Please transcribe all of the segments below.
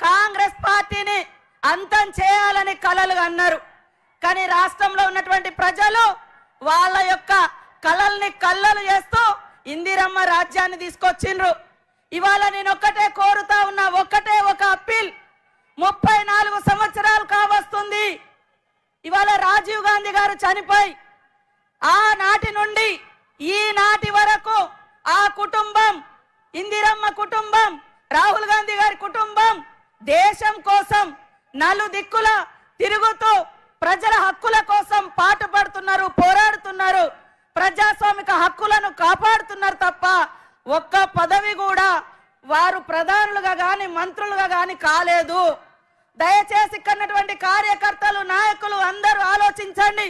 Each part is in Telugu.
కాంగ్రెస్ పార్టీని అంతం చేయాలని కలలు అన్నారు. కానీ రాష్ట్రంలో ఉన్నటువంటి ప్రజలు వాళ్ళ యొక్క కలల్ని కళ్ళలు చేస్తూ ఇందిరమ్మ రాజ్యాన్ని తీసుకొచ్చిండ్రు. ఇవాళ నేను ఒక్కటే కోరుతా ఉన్నా ఒక్కటే ఒక అప్పీల్. ముప్పై నాలుగు సంవత్సరాలు కావస్తుంది. ఇవాళ రాజీవ్ గాంధీ గారు చనిపోయి ఆనాటి నుండి ఈనాటి వరకు ఆ కుటుంబం ఇందిరమ్మ కుటుంబం రాహుల్ గాంధీ గారి కుటుంబం దేశం కోసం నలు దిక్కుల తిరుగుతూ ప్రజల హక్కుల కోసం పాటుపడుతున్నారు పోరాడుతున్నారు. ప్రజాస్వామిక హక్కులను కాపాడుతున్నారు తప్ప ఒక్క పదవి కూడా వారు ప్రధానులుగా కానీ మంత్రులుగా కానీ కాలేదు. దయచేసి ఇక్కడటువంటి కార్యకర్తలు నాయకులు అందరూ ఆలోచించండి.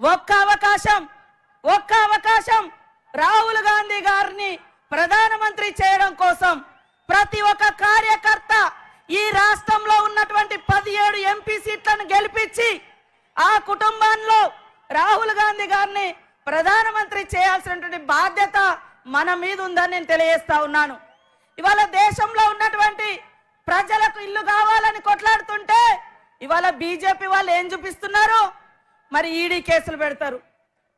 ఒక్క అవకాశం ఒక్క అవకాశం రాహుల్ గాంధీ గారిని ప్రధానమంత్రి చేయడం కోసం ప్రతి ఒక్క కార్యకర్త ఈ రాష్ట్రంలో ఉన్నటువంటి పదిహేడు ఎంపీ సీట్లను గెలిపించి ఆ కుటుంబంలో రాహుల్ గాంధీ గారిని ప్రధానమంత్రి చేయాల్సినటువంటి బాధ్యత మన మీద ఉందని నేను తెలియజేస్తా ఉన్నాను. ఇవాళ దేశంలో ఉన్నటువంటి ప్రజలకు ఇల్లు కావాలని కొట్లాడుతుంటే ఇవాళ బీజేపీ వాళ్ళు ఏం చూపిస్తున్నారు మరి ఈడీ కేసులు పెడతారు.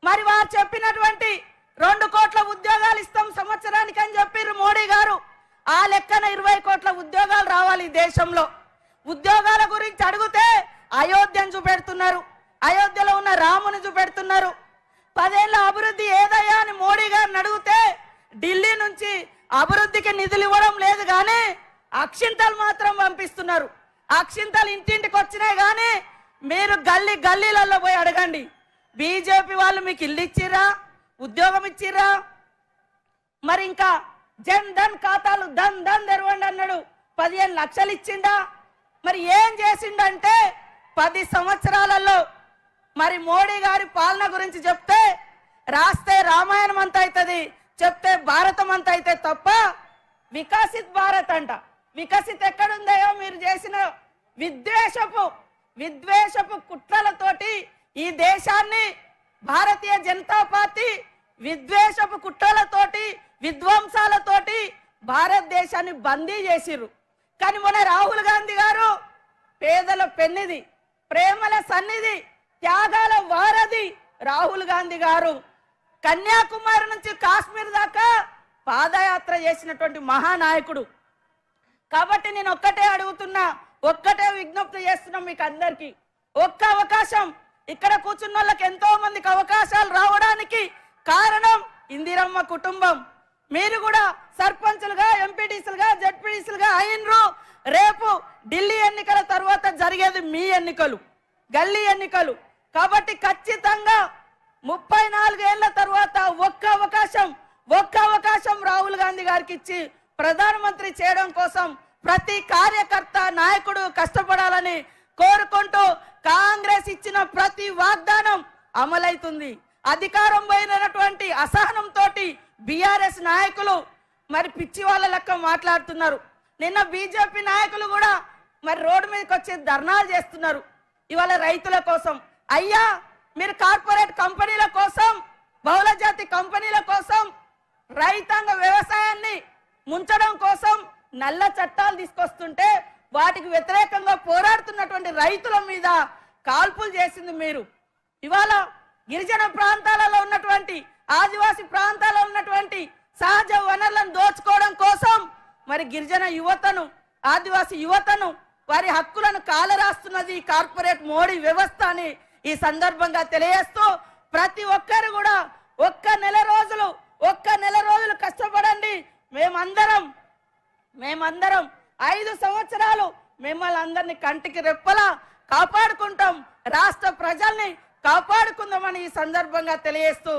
మరి వారు చెప్పినటువంటి రెండు కోట్ల ఉద్యోగాలు ఇస్తాం సంవత్సరానికి అని చెప్పారు మోడీ గారు. లెక్కన ఇరవై కోట్ల ఉద్యోగాలు రావాలి ఈ దేశంలో. ఉద్యోగాల గురించి అడిగితే అయోధ్యను చూపెడుతున్నారు. అయోధ్యలో ఉన్న రాముని చూపెడుతున్నారు. పదేళ్ళ అభివృద్ధి ఏదయ్యా అని మోడీ గారిని అడిగితే ఢిల్లీ నుంచి అభివృద్ధికి నిధులు ఇవ్వడం లేదు కానీ అక్షింతలు మాత్రం పంపిస్తున్నారు. అక్షింతలు ఇంటింటికి వచ్చినాయి కానీ మీరు గల్లీ గల్లీలలో పోయి అడగండి. బీజేపీ వాళ్ళు మీకు ఇల్లు ఇచ్చిర్రా? ఉద్యోగం ఇచ్చిర్రా? మరి ఇంకా జన్ ధన్ ఖాతాలు ధన్ ధన్ తెరవండి అన్నాడు. పదిహేను లక్షలు ఇచ్చిండా? మరి ఏం చేసిండంటే పది సంవత్సరాలలో మరి మోడీ గారి పాలన గురించి చెప్తే రాస్తే రామాయణం అంత అవుతుంది చెప్తే భారతం అంత అయితే తప్ప వికసిత్ భారత్ అంట. వికసిత్ ఎక్కడుందయో మీరు చేసిన విద్వేషపు విద్వేషపు కుట్రలతోటి ఈ దేశాన్ని భారతీయ జనతా పార్టీ విద్వేషపు కుట్రలతోటి విధ్వంసాలతోటి భారతదేశాన్ని బందీ చేసిర్రు. కానీ మొన్న రాహుల్ గాంధీ గారు పేదల పెన్నిది ప్రేమల సన్నిధి త్యాగాల వారధి రాహుల్ గాంధీ గారు కన్యాకుమారి నుంచి కాశ్మీర్ దాకా పాదయాత్ర చేసినటువంటి మహానాయకుడు. కాబట్టి నేను ఒక్కటే అడుగుతున్నా ఒక్కటే విజ్ఞప్తి చేస్తున్నా మీకు అందరికీ. ఒక్క అవకాశం ఇక్కడ కూర్చున్న వాళ్ళకి ఎంతో మందికి అవకాశాలు రావడానికి కారణం ఇందిరమ్మ కుటుంబం. మీరు కూడా సర్పంచులుగా ఎంపీటీసీలుగా జడ్పీటీసీలుగా అయినరు. రేపు ఢిల్లీ ఎన్నికల తర్వాత జరిగేది మీ ఎన్నికలు గల్లీ ఎన్నికలు. కాబట్టి ఖచ్చితంగా ముప్పై నాలుగేళ్ళ తర్వాత ఒక్క అవకాశం ఒక్క అవకాశం రాహుల్ గాంధీ గారికి ఇచ్చి ప్రధానమంత్రి చేయడం కోసం ప్రతి కార్యకర్త నాయకుడు కష్టపడాలని కోరుకుంటూ కాంగ్రెస్ ఇచ్చిన ప్రతి వాగ్దానం అమలైతుంది అధికారం పోయినటువంటి అసహనం బీఆర్ఎస్ నాయకులు మరి పిచ్చి వాళ్ళ లెక్క మాట్లాడుతున్నారు. నిన్న బీజేపీ నాయకులు కూడా మరి రోడ్డు మీదకి వచ్చి ధర్నాలు చేస్తున్నారు. ఇవాళ రైతుల కోసం. అయ్యా మీరు కార్పొరేట్ కంపెనీల కోసం బహుళజాతి కంపెనీల కోసం రైతాంగ వ్యవసాయాన్ని ముంచడం కోసం నల్ల చట్టాలు తీసుకొస్తుంటే వాటికి వ్యతిరేకంగా పోరాడుతున్నటువంటి రైతుల మీద కాల్పులు చేసింది మీరు. ఇవాళ గిరిజన ప్రాంతాలలో ఉన్నటువంటి ఆదివాసి ప్రాంతాల్లో ఉన్నటువంటి సహజ వనరులను దోచుకోవడం కోసం మరి గిరిజన యువతను ఆదివాసి యువతను వారి హక్కులను కాలరాస్తున్నది ఈ కార్పొరేట్ మోడీ వ్యవస్థ అని ఈ సందర్భంగా తెలియజేస్తూ ప్రతి ఒక్కరు కూడా ఒక్క నెల రోజులు ఒక్క నెల రోజులు కష్టపడండి. మేమందరం మేమందరం ఐదు సంవత్సరాలు మిమ్మల్ని అందరినీ కంటికి రెప్పలా కాపాడుకుంటాం. రాష్ట్ర ప్రజల్ని కాపాడుకుందామని ఈ సందర్భంగా తెలియజేస్తూ